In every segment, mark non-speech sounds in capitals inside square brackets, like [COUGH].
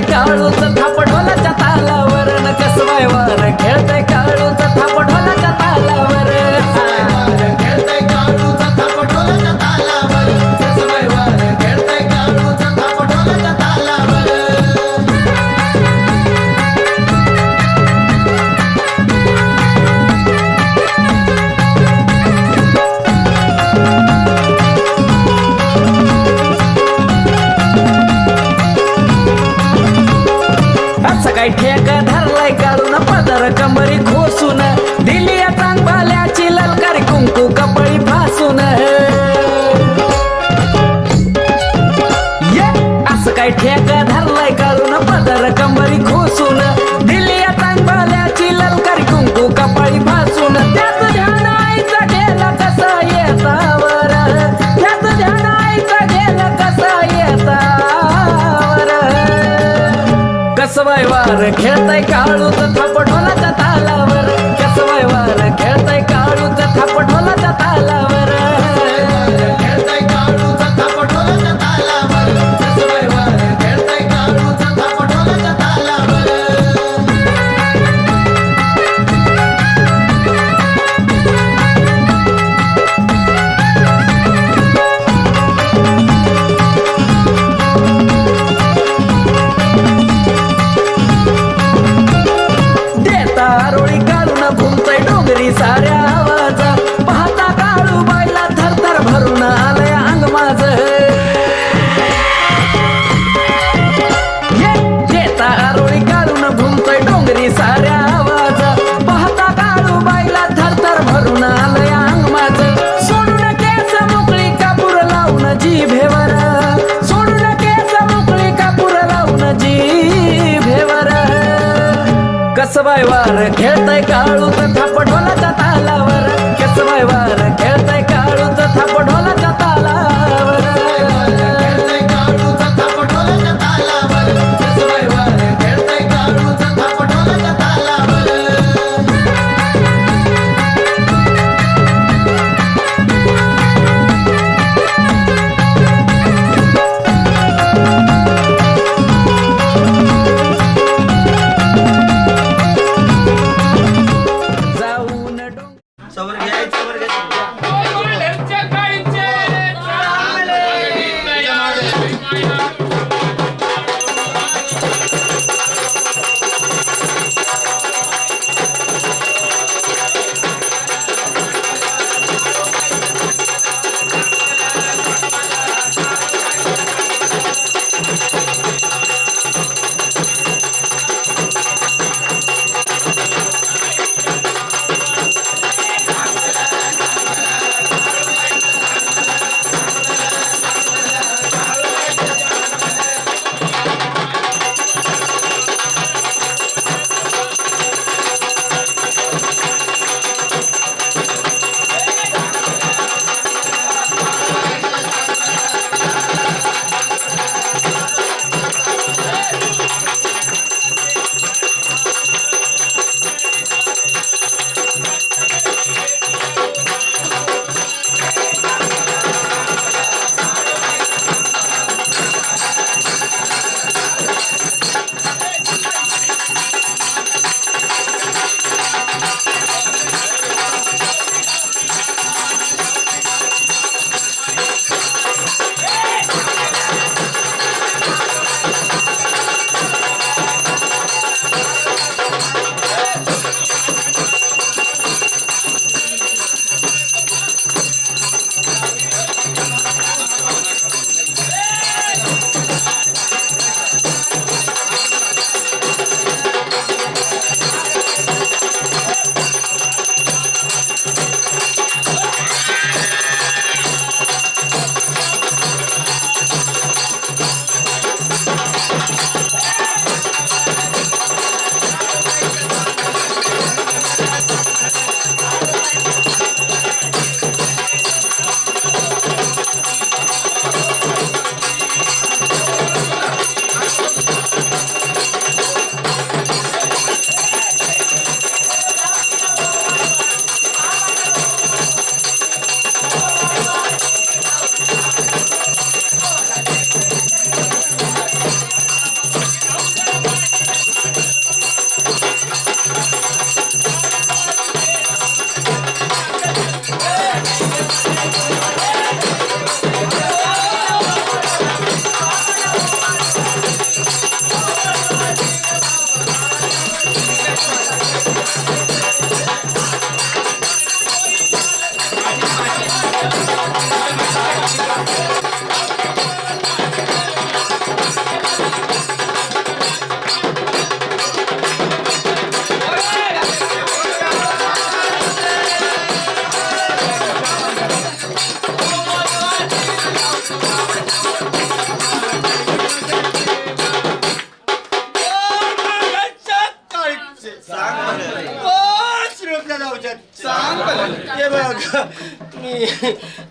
like our तर कमरी खोसून दिली चांगल्याची ललकारी कुंकू कपळी भासून ये असं काय ठेका धरलाय करून पदर कंबरी खोसून. दिली चांगल्याची ललकारी कुंकू कपळी भासून त्यात कसा येतावर? त्यात ध्यान कसा येतावर? कसवाय वार खेळ कस वायवार खेळताय काळू थापडोला थापडोलाच्या तालावर. कस वायवार खेळताय काळू तर थापडोला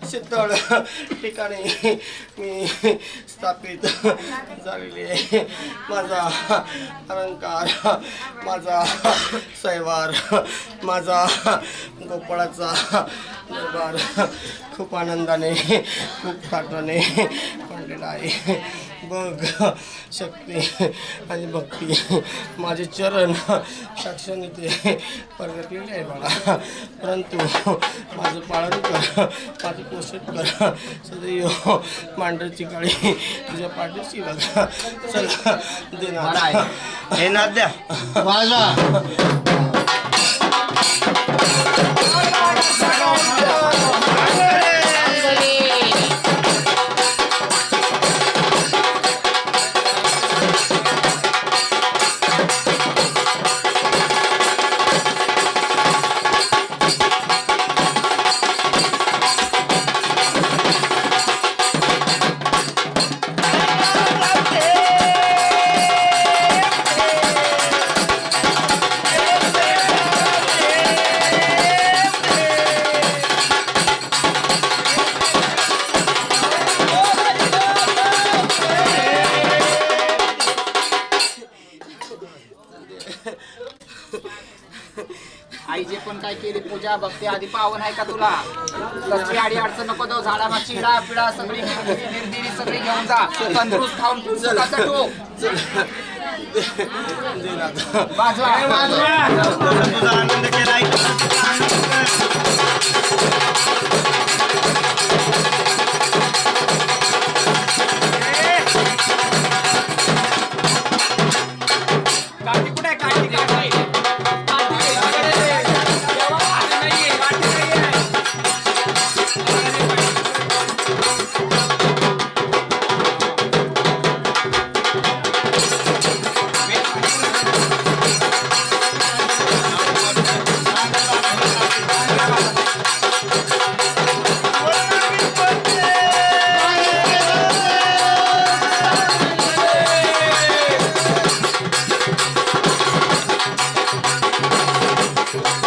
Se tarda, picaré mi स्थापित झालेली आहे माझा अलंकार माझा सैवार माझा गोपाळाचा दरबार खूप आनंदाने खूप थाटाने मांडलेला आहे बघ शक्ती आणि भक्ती माझे चरण साक्षाने ते परगटलेले आहे बाळा परंतु माझं पालन कर माझं पोषण कर सदैव मांडरची काळी तुझ्या पाठीशी [LAUGHS] चल. हे नाद द्या. आई काय केली? पूजा भक्ती आधी पावन आहे का तुला? कसली आडी अडचण नको जाऊ झाडाला चिडा पिडा सगळी निर्दिरी सगळी घेऊन जा. तंदुरुस्त खाऊन तुझा आनंद केला तुझा तो कपडा